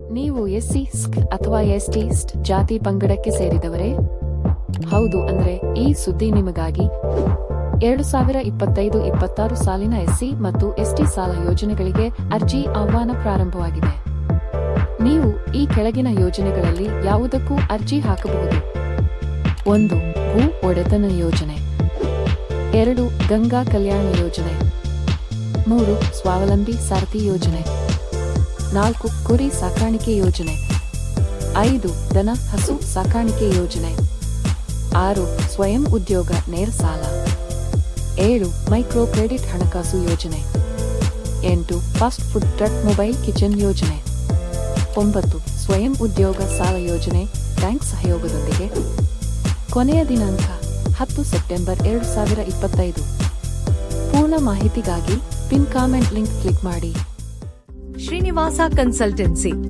ನೀವು ಎಸ್ಸಿ, ಸ್ಕ್ ಅಥವಾ ಎಸ್ಟಿ, ಸ್ಟ್ ಜಾತಿ ಪಂಗಡಕ್ಕೆ ಸೇರಿದವರೇ? ಹೌದು ಅಂದ್ರೆ ಈ ಸುದ್ದಿ ನಿಮಗಾಗಿ. ಎರಡು ಸಾವಿರ ಇಪ್ಪತ್ತೈದು, ಇಪ್ಪತ್ತಾರು ಸಾಲಿನ ಎಸ್ಸಿ ಮತ್ತು ಎಸ್ಟಿ ಸಾಲ ಯೋಜನೆಗಳಿಗೆ ಅರ್ಜಿ ಆಹ್ವಾನ ಪ್ರಾರಂಭವಾಗಿದೆ. ನೀವು ಈ ಕೆಳಗಿನ ಯೋಜನೆಗಳಲ್ಲಿ ಯಾವುದಕ್ಕೂ ಅರ್ಜಿ ಹಾಕಬಹುದು. ಒಂದು, ಭೂ ಒಡೆತನ ಯೋಜನೆ. ಎರಡು, ಗಂಗಾ ಕಲ್ಯಾಣ ಯೋಜನೆ. ಮೂರು, ಸ್ವಾವಲಂಬಿ ಸಾರಥಿ ಯೋಜನೆ. ನಾಲ್ಕು ಕುರಿ ಸಾಕಾಣಿಕೆ ಯೋಜನೆ. ಐದು ದನ ಹಸು ಸಾಕಾಣಿಕೆ ಯೋಜನೆ. ಆರು ಸ್ವಯಂ ಉದ್ಯೋಗ ನೇರ ಸಾಲ. ಏಳು ಮೈಕ್ರೋ ಕ್ರೆಡಿಟ್ ಹಣಕಾಸು ಯೋಜನೆ. ಎಂಟು fast food truck mobile kitchen ಯೋಜನೆ. ಒಂಬತ್ತು ಸ್ವಯಂ ಉದ್ಯೋಗ ಸಾಲ ಯೋಜನೆ ಬ್ಯಾಂಕ್ ಸಹಯೋಗದೊಂದಿಗೆ. ಕೊನೆಯ ದಿನಾಂಕ ಹತ್ತು ಸೆಪ್ಟೆಂಬರ್ ಎರಡು ಸಾವಿರ ಇಪ್ಪತ್ತೈದು. ಪೂರ್ಣ ಮಾಹಿತಿಗಾಗಿ ಪಿನ್ ಕಾಮೆಂಟ್ ಲಿಂಕ್ ಕ್ಲಿಕ್ ಮಾಡಿ. वासा कंसल्टेंसी